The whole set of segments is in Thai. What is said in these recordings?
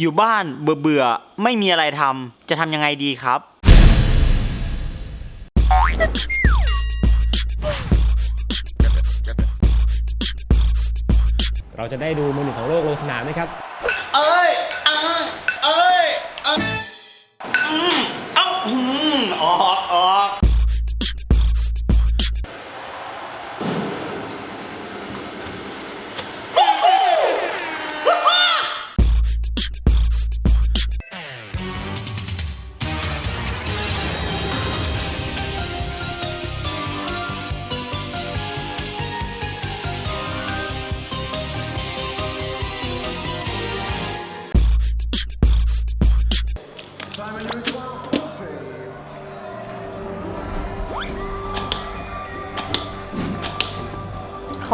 อยู่บ้านเบื่อเบื่อๆไม่มีอะไรทำจะทำยังไงดีครับ เราจะได้ดูมือหนึ่งของโลกลงสนามนะครับ เอ้ยอ่าเอ้ยอะอืมเอ้าอืมออกออก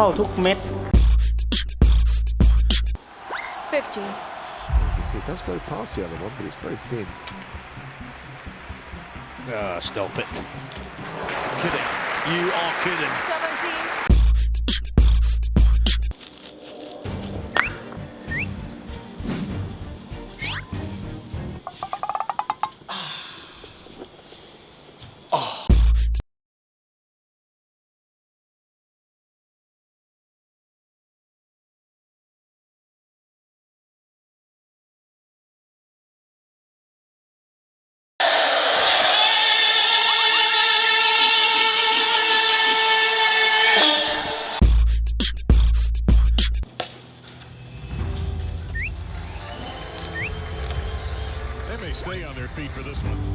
เข้าทุกเม็ด 50. You can see it does go past the other one, but it's very thin. Ah, stop it. Kidding. You are kidding. 17. Feet for this one.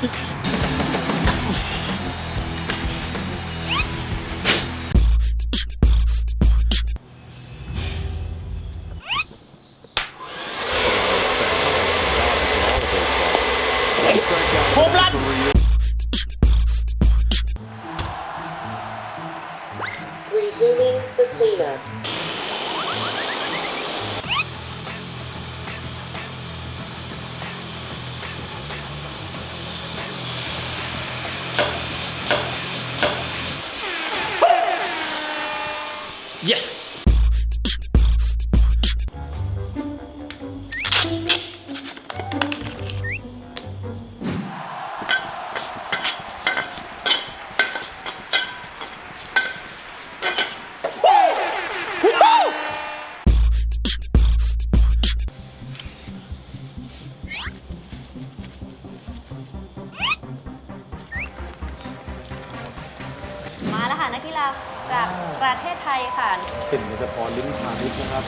ผม ประเทศไทยค่ะติ่นจะพรลิ้นพาณิชนะครับ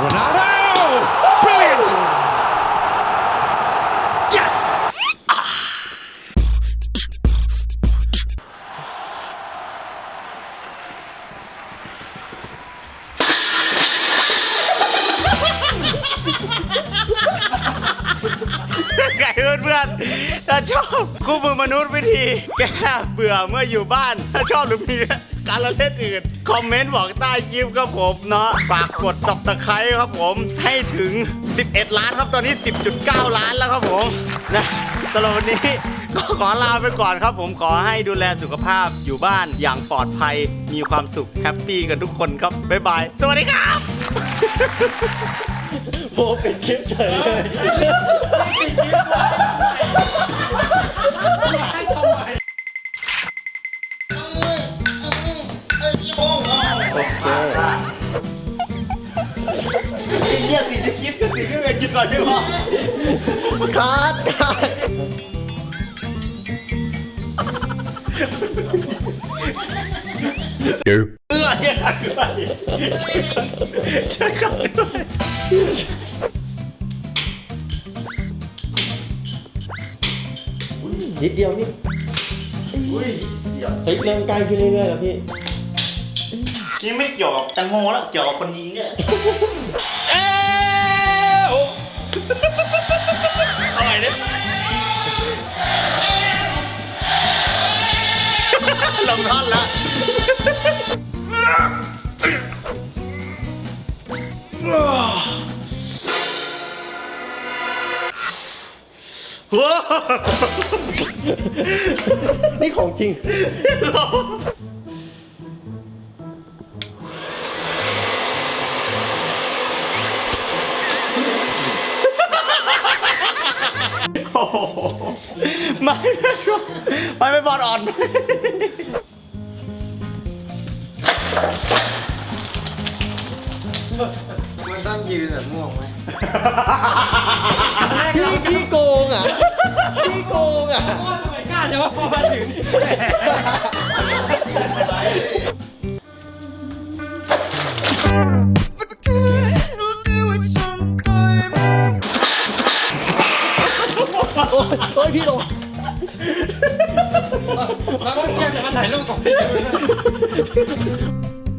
Ronaldo! Brilliant! ไงเพื่อนๆถ้าชอบคู่มือมนุษย์วิธี แก้เบื่อเมื่ออยู่บ้าน ถ้าชอบหรือมี การละเล่นอื่น คอมเมนต์บอกใต้คลิปครับผมเนาะฝากกดสับตะไคร้ครับผม ให้ถึง 11 ล้านครับตอนนี้ 10.9 ล้านแล้วครับผมนะสำหรับวันนี้ก็ขอลาไปก่อนครับผมขอให้ดูแลสุขภาพอยู่บ้านอย่างปลอดภัยมีความสุขแฮปปี้กันทุกคนครับ บ๊ายบาย สวัสดีครับโบเป็นคลิปเฉยเลย ไอ้เหี้ยสิ่งที่คิดกับสิ่งที่เวรคิดก่อนได้ป่ะคัดคัดเออเนี่ยขัดด้วยช่วยขัดด้วยนิดเดียวพี่เฮ้ยเริ่มใกล้ขึ้นเรื่อยๆแล้วพี่ นี่ไม่เกี่ยวกับแตงโมแล้วเกี่ยวกับคนยิงเนี่ยเอ้วเอาไงเนี่ยลงท่อนละโอ้โหนี่ของจริง ไม่ไม่ช่วยไม่ไม่บอลอ่อน มันต้องยืนแบบม่วงไหมพี่พี่โกงอะ พี่โกงอะกล้าจะว่าพอมาถึงโให้พี่ลงแล้วก็เที่จะมาถ่ายรูปกับพี่